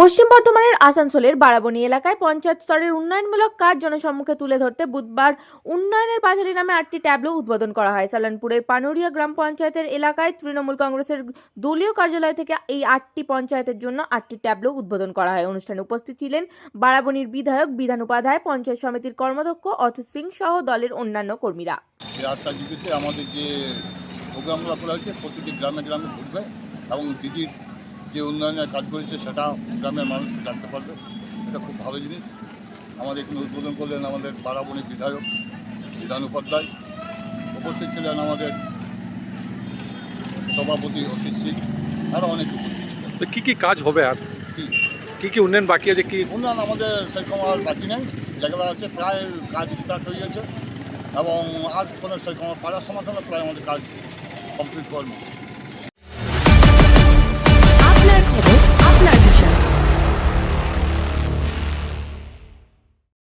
পশ্চিম বর্ধমানের আসানসোলের বারাবণী এলাকায় পঞ্চায়েত স্তরের উন্নয়নমূলক কাজ জনসম্মুখে তুলে ধরতে বুধবার উন্নয়নের পাঁচালী নামে আটটি ট্যাবলো উদ্বোধন করা হয়। সালানপুরের পানুরিয়া গ্রাম পঞ্চায়েতের এলাকায় তৃণমূল কংগ্রেসের দলীয় কার্যালয় থেকে এই আটটি পঞ্চায়েতের জন্য আটটি ট্যাবলো উদ্বোধন করা হয়। অনুষ্ঠানে উপস্থিত ছিলেন বারাবণীর বিধায়ক বিধান উপাধ্যায়, পঞ্চায়েত সমিতির কর্মদক্ষ অথিত সিং সহ দলের অন্যান্য কর্মীরা। আমাদের যে প্রতিটি গ্রামে গ্রামে ঘুরবে এবং দিদির যে উন্নয়নের কাজ করেছে সেটা গ্রামের মানুষ জানতে পারবে। এটা খুব ভালো জিনিস। আমাদের এখানে উদ্বোধন করলেন আমাদের বারাবণী বিধায়ক বিধান উপাধ্যায়। উপস্থিত ছিলেন আমাদের সভাপতি অতীত সিং। আরও অনেক উপস্থিত ছিলেন। তো কি কি কাজ হবে আর? কি? কী কি উন্নয়ন বাকি আছে? কি উন্নয়ন আমাদের সেরকম আর বাকি নেই। যেগুলো আছে প্রায় কাজ স্টার্ট হয়ে গেছে। এবং আর কোনো সেরকম পাড়ার সমাধানে প্রায় আমাদের কাজ কমপ্লিট করবে